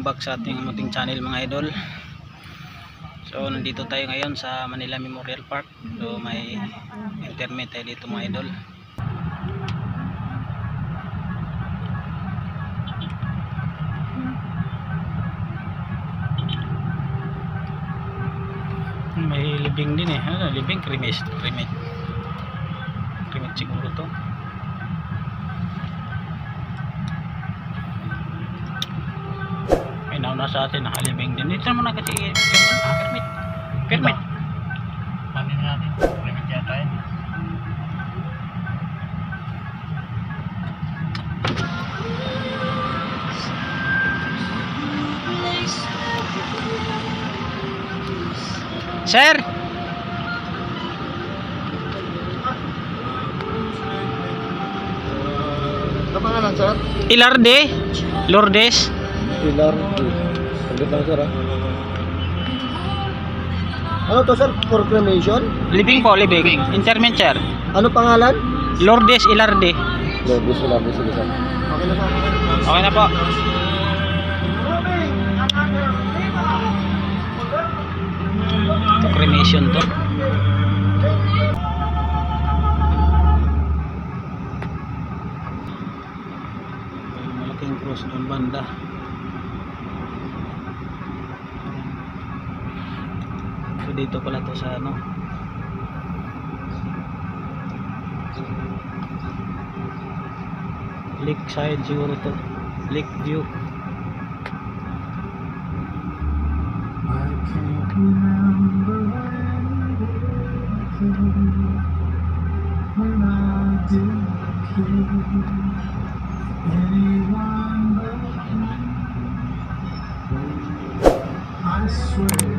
back sa ating munting channel mga idol. So nandito tayo ngayon sa Manila Memorial Park. So may internet tayo dito mga idol. May libing din eh. Ano, libing? Krimis krimit krimit siguro to sa atin nakalibing din dito naman na kasi yung ah, permit permit Ano natin? Limit yata yun. sir Ano pangalan, sir? Ilarde Lourdes Pilar. Saglit lang, sir, ah. Ano to, sir? For cremation? libing po libing interment sir Ano pangalan? Lourdes Ilarde Lobby sila, sige, sir. Okay na, sir. okay na po to cremation to malaking cross doon banda so dito pala to sa ano. Lake side siguro to. Lake view. I swear,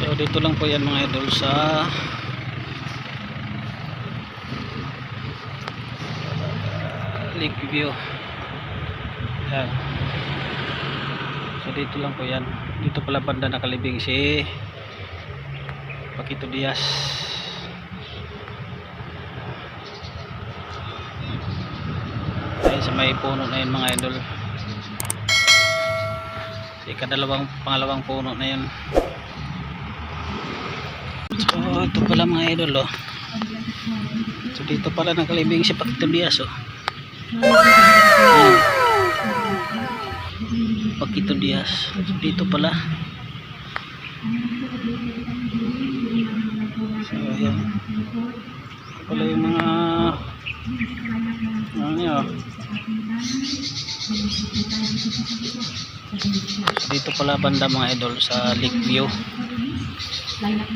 So dito lang po yan mga idol sa Lake View. Yan. So dito lang po yan. Dito pala banda nakalibing si Paquito Diaz. Ayun sa may puno na yun mga idol. Ikadalawang pangalawang puno na yun. So ito pala mga idol oh. So dito pala nakalibing si Paquito Diaz oh. Ayan. Paquito Diaz. So dito pala. So ayan. Pala yung mga ano oh. Dito pala banda mga idol sa Lake View. Line up